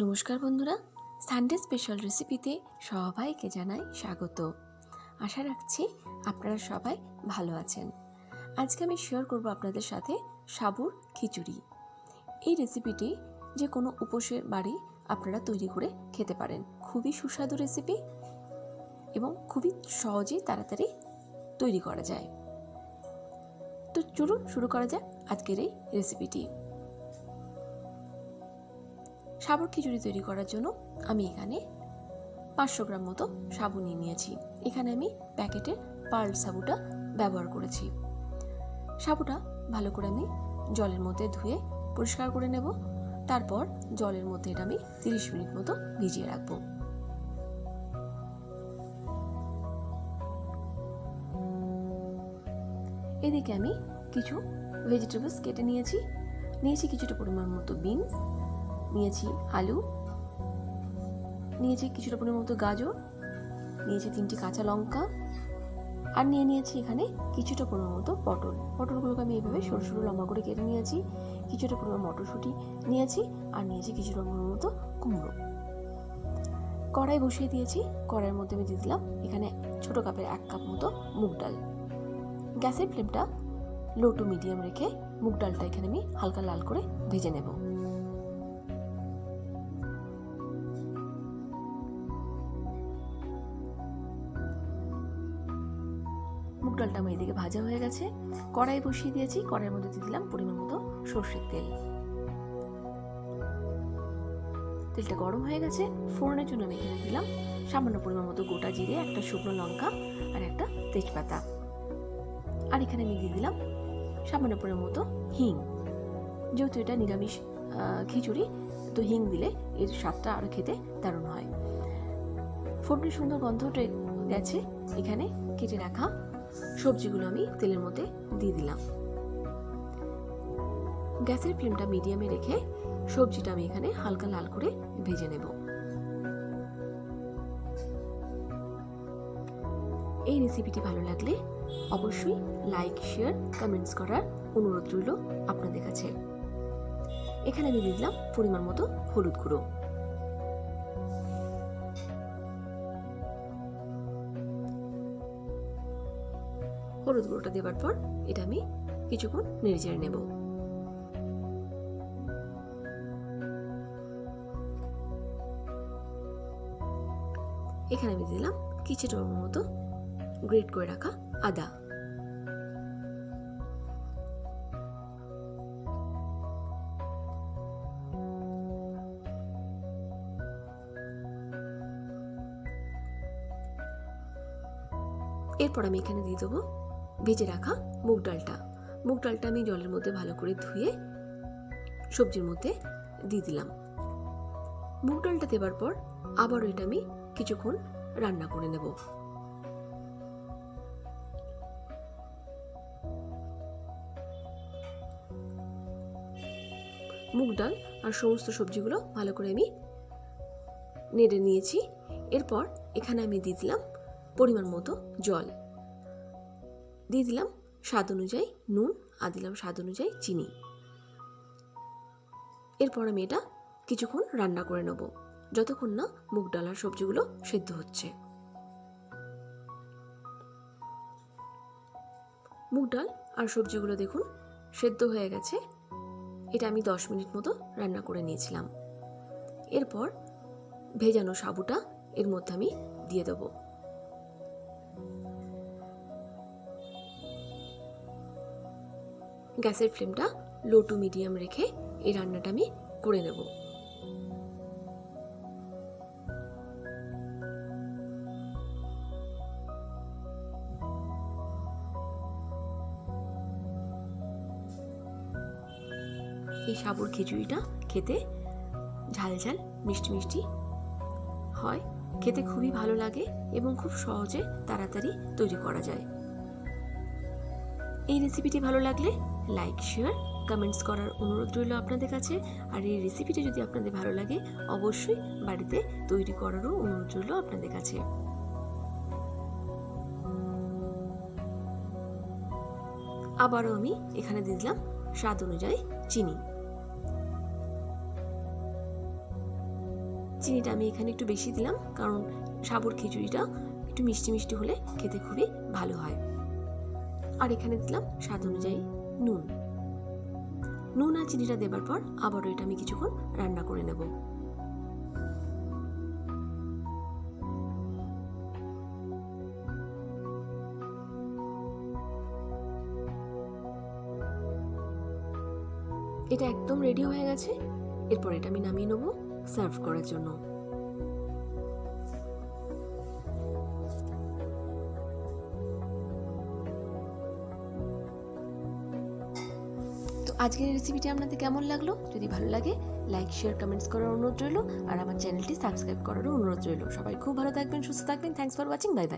নমস্কার বন্ধুরা Sunday special রেসিপিতে সবাইকে জানাই স্বাগত। আশা রাখছি আপনারা সবাই ভালো আছেন। আজকে আমি শেয়ার করব আপনাদের সাথে সাবুর খিচুড়ি। এই রেসিপিটি যে কোনো উপোসের বাড়ি আপনারা তৈরি করে খেতে পারেন। খুবই সুস্বাদু রেসিপি এবং খুবই সহজেই তাড়াতাড়ি তৈরি করা যায়। তো চলুন শুরু করা যাক আজকের এই রেসিপিটি সাবুর খিচুড়ি তৈরি করার জন্য আমি এখানে পাঁচশো গ্রাম মতো সাবু নিয়ে নিয়েছি। এখানে আমি প্যাকেটের পার্ল সাবুটা ব্যবহার করেছি। সাবুটা ভালো করে আমি জলের মধ্যে ধুয়ে পরিষ্কার করে নেব। তারপর জলের মধ্যে এটা আমি তিরিশ মিনিট মতো ভিজিয়ে রাখব। এদিকে আমি কিছু ভেজিটেবলস কেটে নিয়েছি। নিয়েছি কিছুটা পরিমাণ মতো বিনস নিয়েছি আলু, নিয়েছি কিছুটা পরিমাণ মতো গাজর, নিয়েছি তিনটি কাঁচা লঙ্কা, আর নিয়ে নিয়েছি এখানে কিছুটা পরিমাণ মতো পটল। পটলগুলোকে আমি এইভাবে সরু সরু লম্বা করে কেটে নিয়েছি, কিছুটা পরিমাণ মটরশুঁটি নিয়েছি, আর নিয়েছি কিছুটা পরিমাণ মতো কুমড়ো। কড়াই বসিয়ে দিয়েছি, কড়াইয়ের মধ্যে আমি দিয়ে দিলাম এখানে ছোটো কাপের এক কাপ মতো মুগ ডাল। গ্যাসের ফ্লেমটা লো টু মিডিয়াম রেখে মুগ ডালটা এখানে আমি হালকা লাল করে ভেজে নেব। ডালটা আমার এদিকে ভাজা হয়ে গেছে। কড়াই বসিয়ে দিয়েছি, কড়াইয়ের মধ্যে দিয়ে দিলাম পরিমাণ মতো সর্ষের তেল। তেলটা গরম হয়ে গেছে, ফোড়নের জন্য আমি এখানে দিলাম সামান্য পরিমাণ মতো গোটা জিরে, একটা শুকনো লঙ্কা আর একটা তেজপাতা। আর এখানে আমি দিয়ে দিলাম সামান্য পরিমাণ মতো হিং। যেহেতু এটা নিরামিষ খিচুড়ি, তো হিং দিলে এর স্বাদটা আরও খেতে দারুণ হয়। ফোড়নের সুন্দর গন্ধটা গেছে, এখানে কেটে রাখা সবজিগুলো আমি তেলের মধ্যে দিয়ে দিলাম। গ্যাসের ফ্লেমটা মিডিয়ামে রেখে সবজিটা আমি এখানে হালকা লাল করে ভেজে নেব। এই রেসিপিটি ভালো লাগলে অবশ্যই লাইক শেয়ার কমেন্টস করার অনুরোধ রইল আপনাদের কাছে। এখানে আমি দিয়ে দিলাম পরিমাণ মতো হলুদ গুঁড়ো। হলুদ গুঁড়োটা দেওয়ার পর এটা আমি কিছুক্ষণ নেড়ে চেড়ে নেব। এখানে আমি দিলাম কিছুটা মতো গ্রেট করে রাখা আদা। এরপর আমি এখানে দিয়ে দেবো ভেজে রাখা মুগ ডালটা। মুগ ডালটা আমি জলের মধ্যে ভালো করে ধুয়ে সবজির মধ্যে দিয়ে দিলাম। মুগ ডালটা দেবার পর আবারও এটা আমি কিছুক্ষণ রান্না করে নেব। মুগ ডাল আর সমস্ত সবজিগুলো ভালো করে আমি নেড়ে নিয়েছি। এরপর এখানে আমি দিয়ে দিলাম পরিমাণ মতো জল। দিয়ে দিলাম স্বাদ অনুযায়ী নুন আর দিলাম স্বাদ অনুযায়ী চিনি। এরপর আমি এটা কিছুক্ষণ রান্না করে নেব, যতক্ষণ না মুগ ডাল আর সবজিগুলো সেদ্ধ হচ্ছে। মুগ ডাল আর সবজিগুলো দেখুন সেদ্ধ হয়ে গেছে। এটা আমি দশ মিনিট মতো রান্না করে নিয়েছিলাম। এরপর ভেজানো সাবুটা এর মধ্যে আমি দিয়ে দেবো। গ্যাসের ফ্লেমটা লো টু মিডিয়াম রেখে এই রান্নাটা আমি করে নেব। এই সাবুর খিচুড়িটা খেতে ঝাল ঝাল, মিষ্টি মিষ্টি হয়। খেতে খুবই ভালো লাগে এবং খুব সহজে তাড়াতাড়ি তৈরি করা যায়। এই রেসিপিটি ভালো লাগলে লাইক শেয়ার কমেন্টস করার অনুরোধ রইল আপনাদের কাছে। আর এই রেসিপিটি যদি আপনাদের ভালো লাগে, অবশ্যই বাড়িতে তৈরি করারও অনুরোধ রইল আপনাদের কাছে। আবারও আমি এখানে দিয়ে দিলাম স্বাদ অনুযায়ী চিনি। চিনিটা আমি এখানে একটু বেশি দিলাম, কারণ সাবুর খিচুড়িটা একটু মিষ্টি মিষ্টি হলে খেতে খুবই ভালো হয়। আর এখানে দিলাম স্বাদ অনুযায়ী নুন। নুন আর চিনিটা দেবার পর আবারও এটা আমি কিছুক্ষণ রান্না করে নেব। এটা একদম রেডি হয়ে গেছে। এরপর এটা আমি নামিয়ে নেব সার্ভ করার জন্য। আজকের রেসিপিটি আপনাদের কেমন লাগল? যদি ভালো লাগে লাইক শেয়ার কমেন্টস করার অনুরোধ রইল, আর আমার চ্যানেলটি সাবস্ক্রাইব করারও অনুরোধ রইল। সবাই খুব ভালো থাকবেন, সুস্থ থাকবেন। Thanks for watching bye bye